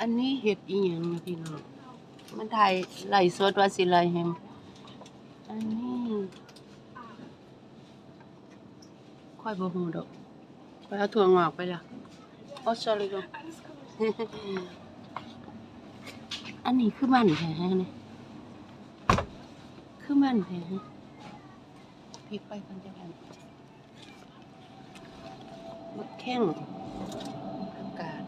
อันนี้เห็ดอีหยังนะพี่น้องมันถ่ายไหลสดว่าสิไลฟ์แฮมอันนี้ค่อยบ่ฮู้ดอกไปเอาถั่วงอกไปละโอ้ sorry ลูกอันนี้คือมันแท้ฮะนี่คือมันแท้พลิกไปกันจะกันบักแข้งอากาศ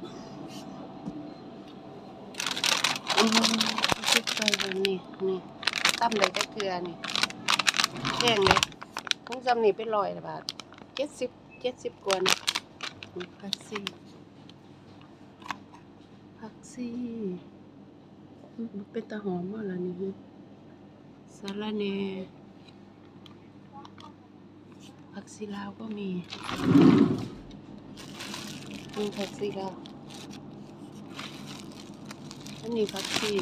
อืมพริกไปเลยนี่นี่ตั้มเลยจะเกลือนี่แห้งเลยทุ่งจำนี่เป็นร้อยละบาทเจ็ดสิบเจ็ดสิบกว่านะอืมผักซี่ผักซี่อืมเป็นตาหอมว่าละนี่ฮะสาระเนผักซีลาวก็มีมีผักซีลาว อันนี้ผักชี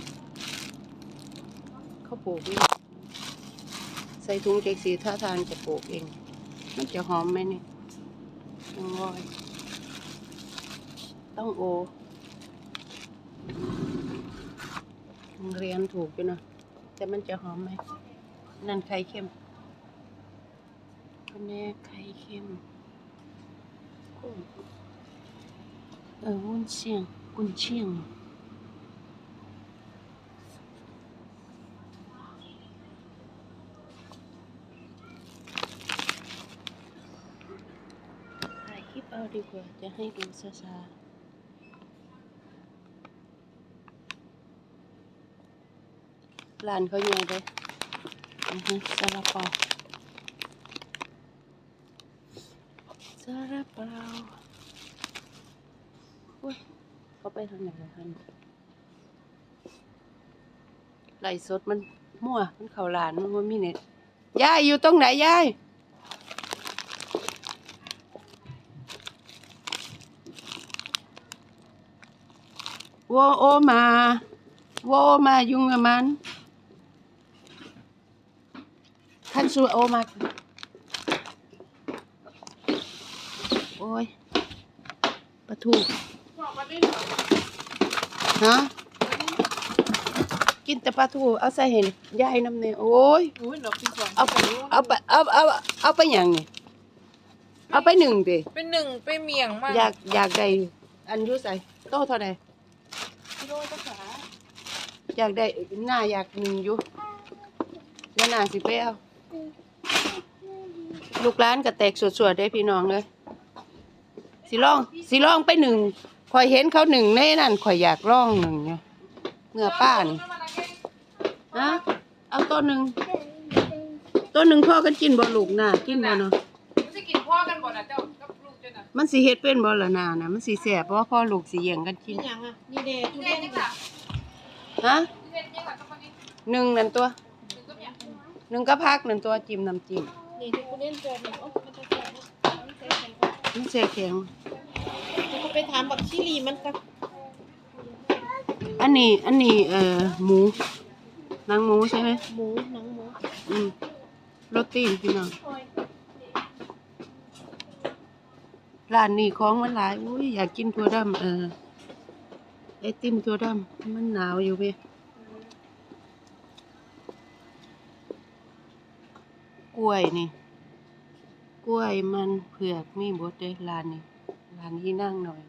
เขาปลูกเองใส่ถุงเจ็กสีท่าทางจะปลูกเอง มันจะหอมไหมเนี่ยต้องรอย ต้องโอเรียนถูกอยู่นะแต่มันจะหอมไหม นั่นไข่เค็มอันนี้ไข่เค็มกุ้งเออวุ้นเชียง กุนเชียง ถ่ายคลิปเอา ดีกว่าจะให้ดูช้าๆร้านเขาใหญ่เลยอือฮึซาลาเปาซาลาเปาอุ้ยเขาไปทางไหนแล้วท่านไหลสดมันมั่ว มันเข้าร้านมันบ่มีเน็ตยายอยู่ตรงไหนยาย Wo Oma, wo Oma, junger Mann. Kannst du Oma? โอ้ยปลาทูฮะกินแต่ปลาทูเอาใส่เห็นยายน้ำเนี่ยโอ้ยอุ้ยเรากินก่อนเอาไปเอาไปเอาเอาเอาไปหยังนี่เอาไปหนึ่งดิเป็นหนึ่งไปเมียงมากอยากอยากได้อันอยุใส่โตเท่าใดกิโลจะขา อยากได้หน้าอยากหนึ่งอยู่แล้วหน้าสิไปเอาลูกร้านก็แตกสวดๆได้พี่น้องเลยสิลองสิลองไปหนึ่งคอยเห็นเขาหนึ่งในนั่นคอยอยากลองหนึ่งเนี่ยเนื้อป้านี่ฮะเอาตัวหนึ่งตัวหนึ่งพ่อกันกินบ่ลูกหน้ากินบ่เนาะมันจะกินพ่อกันบ่นะเจ้ากับลูกเจ้าน่ะมันสิเฮ็ดเป็นบ่ล่ะหน้าน่ะมันสิแสบเพราะว่าพ่อลูกสิแย่งกันกินยังอะนี่เดทุทุเรีเรียยนนนี่ยังค่ะค่ะ ฮะทุเรียนยังหนึ่งนั่นตัวหนึ่งก็พักหนึ่งตัวจิ้มน้ำจิ้มนี่ทุเรียนเจอนี่โอ้มันจะแก่มันจะแก่มันเสียแข็งก็ไปถามบักชิลีมันก็อันนี้อันนี้เอ่อหมูนังหมูใช่ไหมหมูนังหมูอืมโรตีนพี่น้องร้านนี้ของมันหลายอุ้ยอยากกินถั่วดำเออ ไอติมถั่วดำมันหนาวอยู่เว้ยกล้วยนี่ กล้วยมันเผือกมีบดเด้ร้านนี้ร้านที่นั่งหน่อย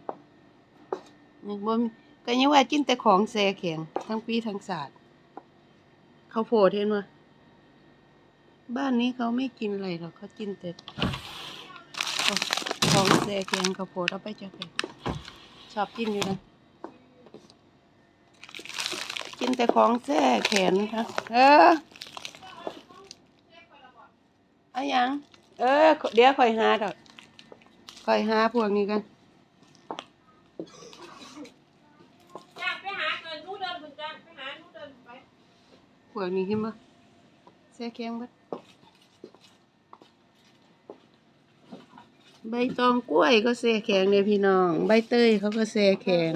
ยังบ่มีก็ยังว่ากินแต่ของแซ่แข็งทั้งปีทั้งศาสตร์เขาวโพดเห็นว่บ้านนี้เขาไม่กินอะไรหรอกเขากินแต่ของแซ่แข็งเขาวโพดเอาไปจากไหนชอบกินอยู่นะ กินแต่ของแซ่แข็งค่ะเออเอาหยังเออ เดี๋ยวคอยหาดอกคอยหาพวกนี้กันไปหาเกินนู้ดนคุณจ้างไปหานู้เดินไปพวกนี้เห็นบ่แซ่แข็งเบ่ใบตองกล้วยก็แซ่แข็งเนี่ยพี่น้อง ใบเตยเขาก็แซ่แข็ง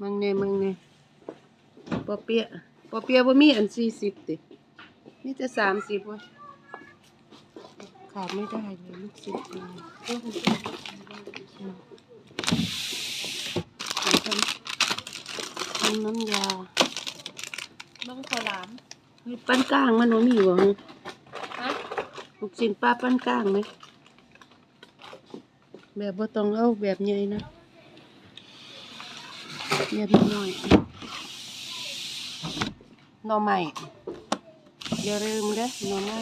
มึงเนี่ยมึงเนี่ย ปอเปียะปอเปียะบ่มีอันสี่สิบติมีแต่สามสิบวะขาดไม่ได้เลยลูกศิษย์เลยอืมำน้ำยาเบิ้งข้าวหลามเฮ้ยปั้นก้างมันบ่มีบ่ฮะฮะลูกชิ้นปลาปั้นก้างไหมแบบบ่ต้องเอาแบบใหญ่นะแบบน้อยๆ หน่อไม้อย่าลืมเด้อหน่อไม้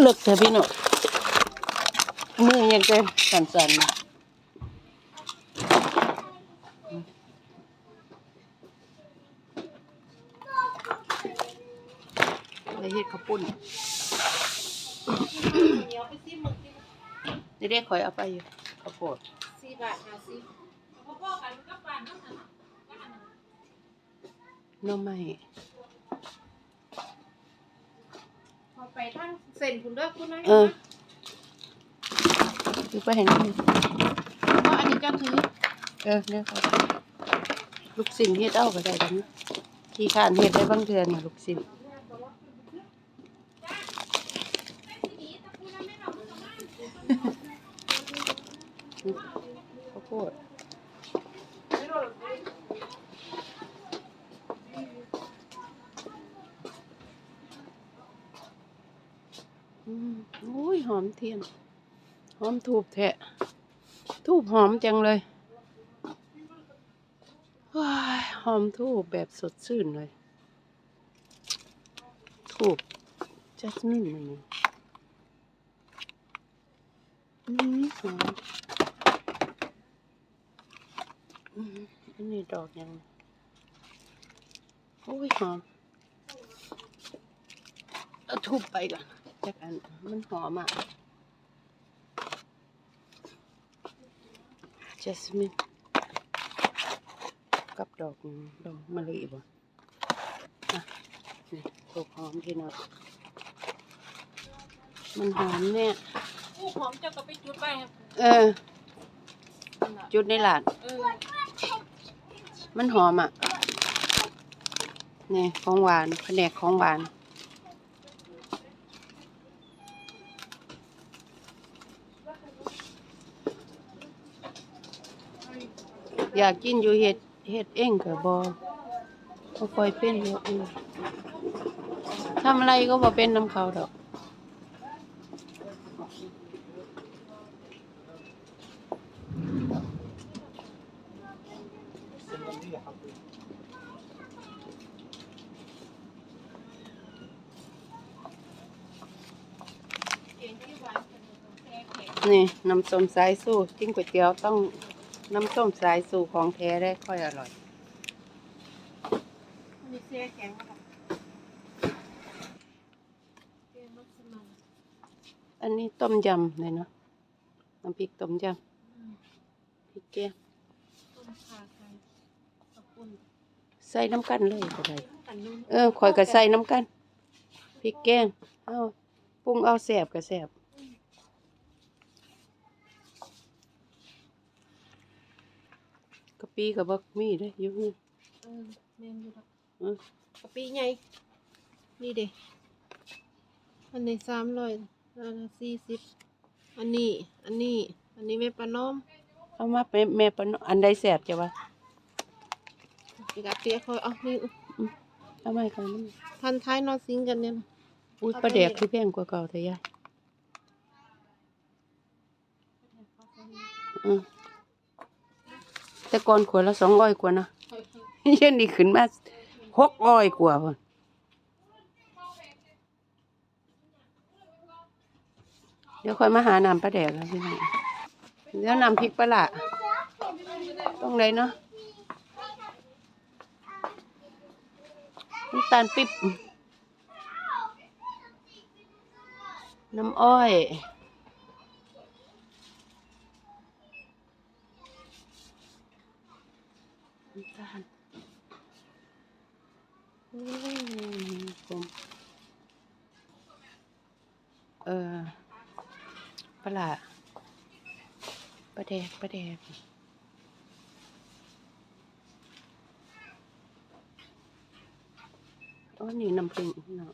เลิกเถอะพี่หน้องมือยังจะสั่นๆนะได้เฮ็ดข้าวปุ้นเหนียวไปซิมึงกินนี่ได้ข่อยเอาไปอยู่ข้าวโพดสี่บาทห้าสิบพ่อๆกัน นนั่นน่ะก็อันนั้นหน่อไม้พอไปทางเส้นคุณเด้อคุณนะเออคือไปเห็นนี่เพราะอันนี้เจ้าถือเออเนี่ยเขาลูกศิลเฮ็ดเอาก็ได้ดังนะที่ข้านเฮ็ดได้บางเดือนนี่ลูกศิลข้าวโพดอืมอุ้ยหอม เทียนหอมทูบแทะ ทูบหอมจังเลยหอมทูบแบบสดชื่นเลย ทูบจัสมินมันนี่อืมหอมอันนี้ดอกยังโอ้ยหอมเอาทูบไปก่อนจักอันมันหอมอะ จัสมินกับดอกดอกมะลิบ่อะนี่ถูกหอมพี่น้องมันหอมเนี่ยอู้หอมเจ้าก็ไปจุดไปครับเออ จุดในหลานเออมันหอมอะ นี่ของหวานแผนกของหวาน อยากกินอยู่เห็ดเห็ดเองกับบอบ่ค่อยเป็นเฮ็ดเองทำอะไรก็บ่เป็นน้ำเขาดอกนี่น้ำส้มสายสู้กินก๋วยเตี๋ยวต้อง น้ำส้มสายสู้ของแท้ได้ค่อยอร่อย มีแซ่แข็งครับเก่งมัสมั่นอันนี้ต้มยำเลยเนาะน้ำพริกต้มยำพริกแกงใส่น้ำกันเลยก็ได้อันนู้นเออข่อยก็ใส่น้ำกันพริกแกงเอาปรุงเอาแสบก็แสบกะ ปิกับบักมีเด้ออยู่นี่เออแม่นอยู่ดอกเออกะปิใหญ่นี่เด้อันนี้สามร้อยอันนี้สี่สิบอันนี้ อันนี้ อันนี้แม่ปลาน้อมเอามาไปแม่ปนอันใดแสบจ้ะวะอีกอาเตียคอยเอานี่เอามาให้ก่อนมันทันท้ายนอนซิงกันเนี่ยนะอุ้ยปลาแดกคือแพงกว่าเก่าแต่ยายอือ แต่ก่อนขวดละสองร้อยกว่านะเย็นนี่ขึ้นมาหกร้อยกว่าพ่นเดี๋ยวค่อยมาหาน้ำปลาแดกแล้วพี่น้องเดี๋ยวน้ำพริกปลาละต้องไหนเนาะน้ำตาลปิ๊บ น้ำอ้อย น้ำตาลอืมผม เออปลาร้าปลาแดกปลาแดกอ๋อนี่น้ำผึ้งเนาะ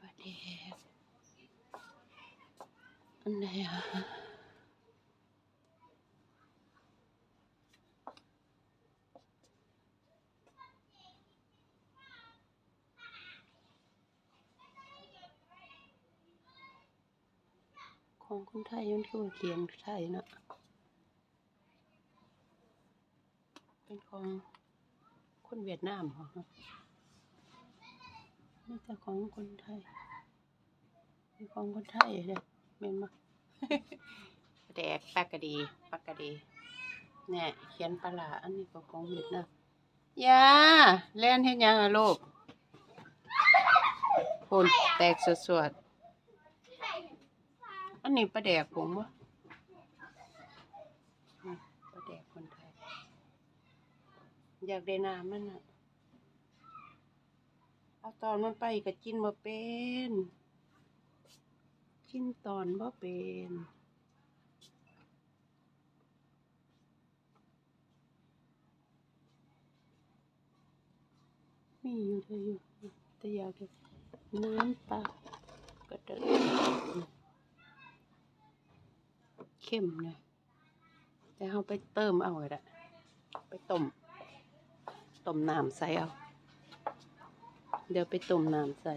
ปลาแดกอันไหนอะ ของคนไทยมันคือว่าเขียนไทยเนอะเป็นของคนเวียดนามเหรอไม่ใช่ของคนไทยเป็นของคนไทยเลยเม็นมาแดกปากกะดีปากกะดีเนี่ยเขียนปลาอันนี้ก็ของเวียดนามยาแล่นเฮ็ดหยังอะลูกพุ่นแตกสวดๆ อันนี้ปลาแดกผมวะปลาแดกคนไทย อยากได้น้ำมันอะเอาตอนมันไปก็กินบ่เป็น กินตอนบ่เป็นมีอยู่เธออยู่แต่อยากน้ำปลากระเดิด เข้มนะแต่เอาไปเติมเอาเลยละไปต้มต้มน้ำใส่เอา เดี๋ยวไปต้มน้ำใส่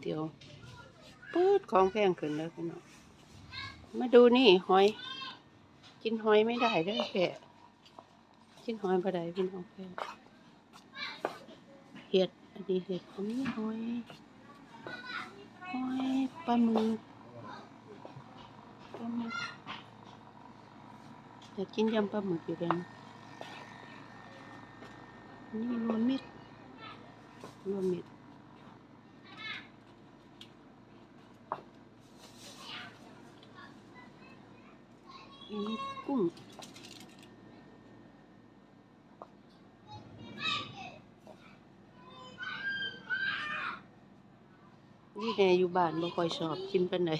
เตี๋ยวปื๊ดของแพงขึ้นแล้วพี่น้องมาดูนี่หอย กินหอยไม่ได้เด้อแกกินหอยบ่ได้พี่น้องแกเห็ดอันนี้เห็ดอันนี้หอยหอยปลาหมึกปลาหมึกอยากกินยำปลาหมึกอยู่เลยนะอันนี่รวมมิตรรวมมิตร อันนี้กุ้งนี่ แน่อยู่บ้านบ่ค่อยชอบกินปานไหน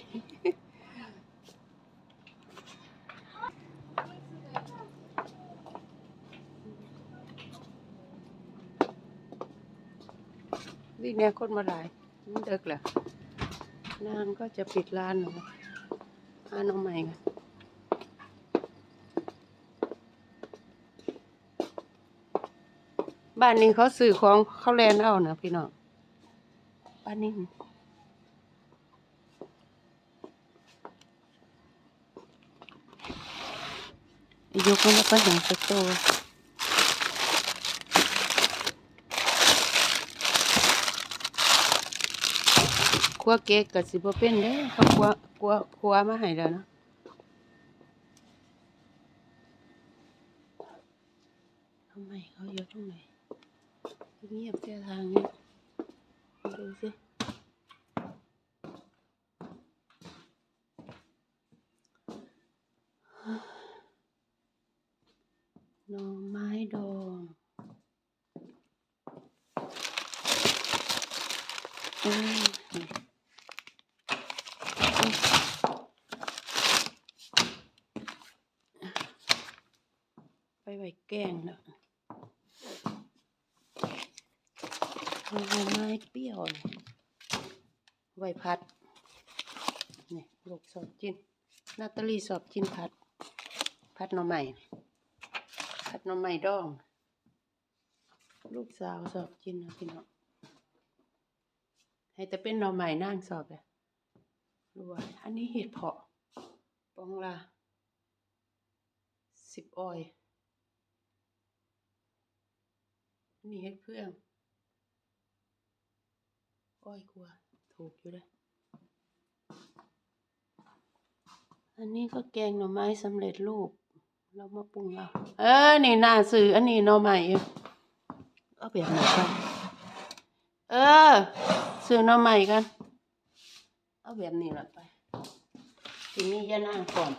นี่แน่คนมาหลายมันเดึกแหละนางก็จะปิดร้านหนูหานน้องใหม่กันบ้านนี้เขาซื้อของเขาแลนเอานะพี่น้องบ้านนี้ ยกมันแล้วก็เห็นสโตร์คั่วเก๊กกับสิบเป็นเด้เขาคั่วคั่วคั่วมาให้แล้วเนาะทำไมเขาอยู่ตรงไหนเงียบแค่ทางเนี้ดูสิห น่อไม้ดองอืมไปไว้แกงแล้วหน่อไม้เปรี้ยวนี่ไว้พัด นี่ลูกสอบจินนาตาลีสอบจินพัดพัดหน่อไม้ พัดหน่อไม้ดอง ลูกสาวสอบจินนะพี่น้องให้แต่เป็นหน่อไม้นั่งสอบเลยรวยอันนี้เห็ดเพาะปองละสิบออยอันนี้เห็ดเพื่องอ้อยกลัวถูกอยู่เลยอันนี้ก็แกงหน่อไม้สำเร็จรูป เรามาปรุงเราเออ นี่น่าซื้ออันนี้นอใหม่เอาแบบไหนกันเออซื้อนอใหม่กัน เอาแบบนี้ละไปทีนี้ยานางก่อน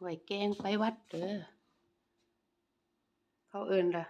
ไหวแกงไปวัดเด้อเขาเอินล่ะ